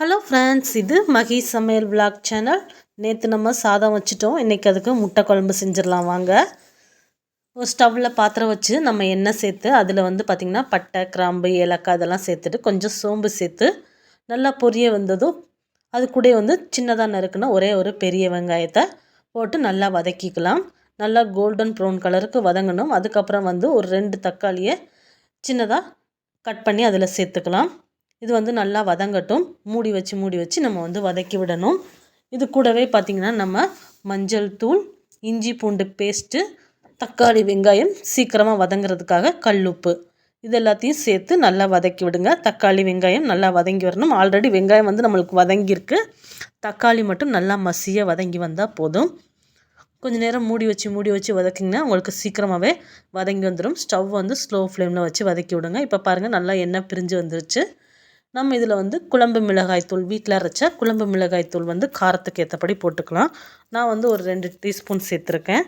Hello friends இது மகி சமையல் vlog channel நேற்று நம்ம சாதம் வச்சுட்டோம். இன்றைக்கி அதுக்கு முட்டை குழம்பு செஞ்சிடலாம் வாங்க. ஒரு ஸ்டவ்வில் பாத்திரம் வச்சு நம்ம எண்ணெய் சேர்த்து அதில் வந்து பார்த்திங்கன்னா பட்டை கிராம்பு ஏலக்காய் அதெல்லாம் சேர்த்துட்டு கொஞ்சம் சோம்பு சேர்த்து நல்லா பொரிய வந்ததும் அது கூட வந்து சின்னதாக நறுக்குன்னா ஒரே ஒரு பெரிய வெங்காயத்தை போட்டு நல்லா வதக்கிக்கலாம். நல்லா கோல்டன் ப்ரௌன் கலருக்கு வதங்கணும். அதுக்கப்புறம் வந்து ஒரு ரெண்டு தக்காளியை சின்னதாக கட் பண்ணி அதில் சேர்த்துக்கலாம். இது வந்து நல்லா வதங்கட்டும். மூடி வச்சு மூடி வச்சு நம்ம வந்து வதக்கி விடணும். இது கூடவே பார்த்திங்கன்னா நம்ம மஞ்சள் தூள் இஞ்சி பூண்டு பேஸ்ட்டு தக்காளி வெங்காயம் சீக்கிரமாக வதங்குறதுக்காக கல்லுப்பு இது எல்லாத்தையும் சேர்த்து நல்லா வதக்கி விடுங்க. தக்காளி வெங்காயம் நல்லா வதங்கி வரணும். ஆல்ரெடி வெங்காயம் வந்து நம்மளுக்கு வதங்கியிருக்கு. தக்காளி மட்டும் நல்லா மசியாக வதங்கி வந்தால் போதும். கொஞ்சம் நேரம் மூடி வச்சு மூடி வச்சு வதக்கிங்கன்னா உங்களுக்கு சீக்கிரமாகவே வதங்கி வந்துடும் ஸ்டவ் வந்து ஸ்லோ ஃப்ளேமில் வச்சு வதக்கி விடுங்க. இப்போ பாருங்கள் நல்லா எண்ணெய் பிரிஞ்சு வந்துருச்சு. நம்ம இதில் வந்து குழம்பு மிளகாய்த்தூள் வீட்டில் அரைச்ச குழம்பு மிளகாய்த்தூள் வந்து காரத்துக்கு ஏற்றபடி போட்டுக்கலாம். நான் வந்து ஒரு ரெண்டு டீஸ்பூன் சேர்த்துருக்கேன்.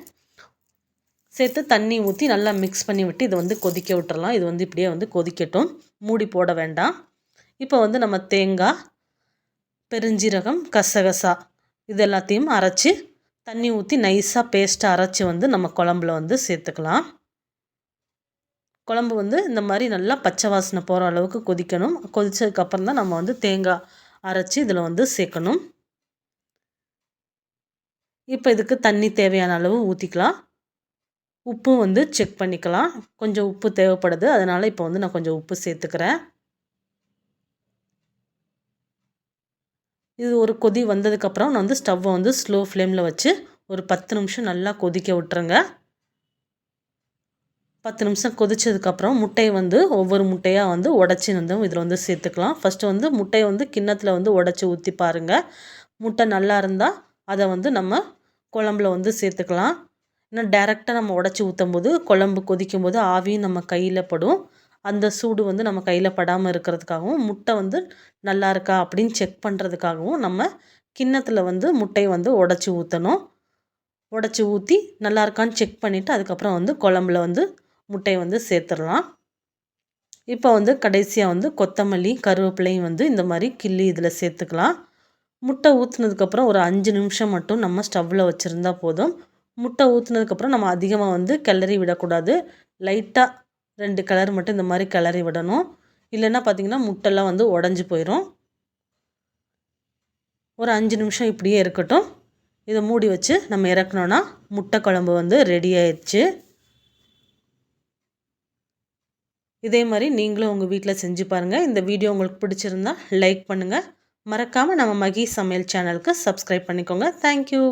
சேர்த்து தண்ணி ஊற்றி நல்லா மிக்ஸ் பண்ணி விட்டு இதை வந்து கொதிக்க விட்டுறலாம். இது வந்து இப்படியே வந்து கொதிக்கட்டும். மூடி போட வேண்டாம். இப்போ வந்து நம்ம தேங்காய் பெருஞ்சீரகம் கசகசா இது எல்லாத்தையும் அரைச்சி தண்ணி ஊற்றி நைஸாக பேஸ்ட்டை அரைச்சி வந்து நம்ம குழம்புல வந்து சேர்த்துக்கலாம். குழம்பு வந்து இந்த மாதிரி நல்லா பச்சை வாசனை போகிற அளவுக்கு கொதிக்கணும். கொதித்ததுக்கப்புறம் தான் நம்ம வந்து தேங்காய் அரைச்சி இதில் வந்து சேர்க்கணும். இப்போ இதுக்கு தண்ணி தேவையான அளவு ஊற்றிக்கலாம் உப்பு வந்து செக் பண்ணிக்கலாம். கொஞ்சம் உப்பு தேவைப்படுது. அதனால் இப்போ வந்து நான் கொஞ்சம் உப்பு சேர்த்துக்கிறேன். இது ஒரு கொதி வந்ததுக்கப்புறம் நான் வந்து ஸ்டவ்வை வந்து ஸ்லோ ஃப்ளேமில் வச்சு ஒரு பத்து நிமிஷம் நல்லா கொதிக்க விட்டுருங்க. பத்து நிமிஷம் கொதிச்சதுக்கப்புறம் முட்டையை வந்து ஒவ்வொரு முட்டையாக வந்து உடச்சி வந்து இதில் வந்து சேர்த்துக்கலாம். ஃபஸ்ட்டு வந்து முட்டையை வந்து கிண்ணத்தில் வந்து உடச்சி ஊற்றி பாருங்கள் முட்டை நல்லா இருந்தால் அதை வந்து நம்ம குழம்புல வந்து சேர்த்துக்கலாம். இன்னும் டேரெக்டாக நம்ம உடச்சி ஊற்றும் போது குழம்பு கொதிக்கும் போது ஆவியும் நம்ம கையில் படும். அந்த சூடு வந்து நம்ம கையில் படாமல் இருக்கிறதுக்காகவும் முட்டை வந்து நல்லா இருக்கா அப்படின்னு செக் பண்ணுறதுக்காகவும் நம்ம கிண்ணத்தில் வந்து முட்டையை வந்து உடச்சி ஊற்றணும் உடச்சி ஊற்றி நல்லா இருக்கான்னு செக் பண்ணிவிட்டு அதுக்கப்புறம் வந்து குழம்புல வந்து முட்டையை வந்து சேர்த்துடலாம். இப்போ வந்து கடைசியாக வந்து கொத்தமல்லி கருவேப்பிலையும் வந்து இந்த மாதிரி கிள்ளி இதில் சேர்த்துக்கலாம். முட்டை ஊற்றுனதுக்கப்புறம் ஒரு அஞ்சு நிமிஷம் மட்டும் நம்ம ஸ்டவ்வில் வச்சுருந்தா போதும். முட்டை ஊற்றுனதுக்கப்புறம் நம்ம அதிகமாக வந்து கிளறி விடக்கூடாது. லைட்டாக ரெண்டு கலர் மட்டும் இந்த மாதிரி கிளறி விடணும். இல்லைன்னா பார்த்திங்கன்னா முட்டெல்லாம் வந்து உடஞ்சி போயிடும் ஒரு அஞ்சு நிமிஷம் இப்படியே இருக்கட்டும். இதை மூடி வச்சு நம்ம இறக்கணுன்னா முட்டை குழம்பு வந்து ரெடி ஆயிடுச்சு. இதே மாதிரி நீங்களும் உங்கள் வீட்டில் செஞ்சு பாருங்கள் இந்த வீடியோ உங்களுக்கு பிடிச்சிருந்தா லைக் பண்ணுங்கள் மறக்காமல் நம்ம மகி சமையல் சேனலுக்கு சப்ஸ்கிரைப் பண்ணிக்கோங்க. தேங்க்யூ